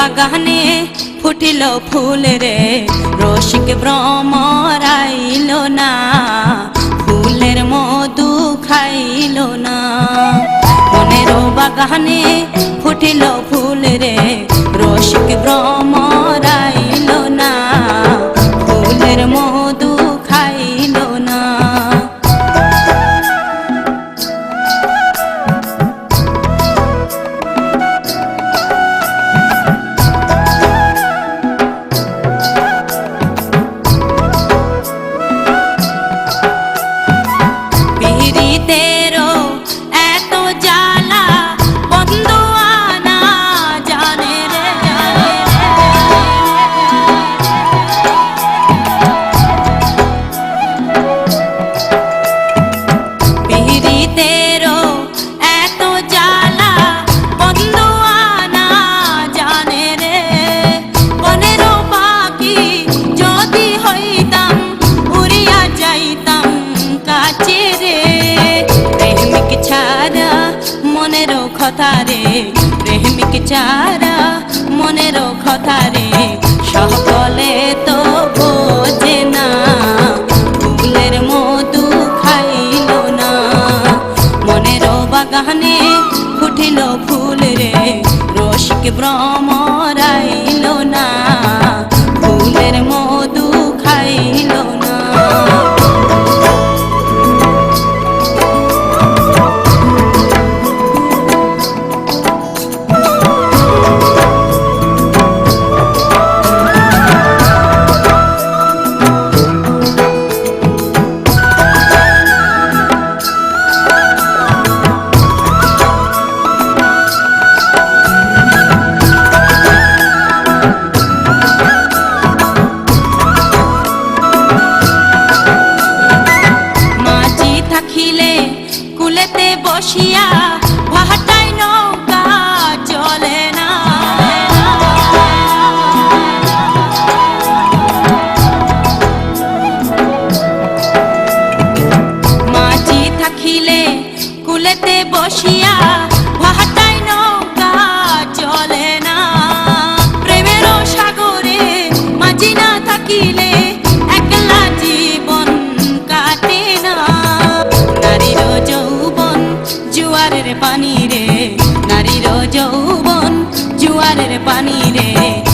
বাগানে ফুটিল ফুল রে। রসিক ভ্রমরাইল না ফুলের মধু খাইল না। মনের বাগানে কথা রে, প্রেমিক চারা মনের কথা রে সকলে তো বোঝে না, ফুলের মধু খাইল না। মনের বাগানে ফুটিল ফুল রে, রসিক ভ্রমরাইল বসিয়া ভাটায় নৌকা চলে না। মাঝি থাকিলে কুলেতে বসিয়া জুয়ারের পানি রে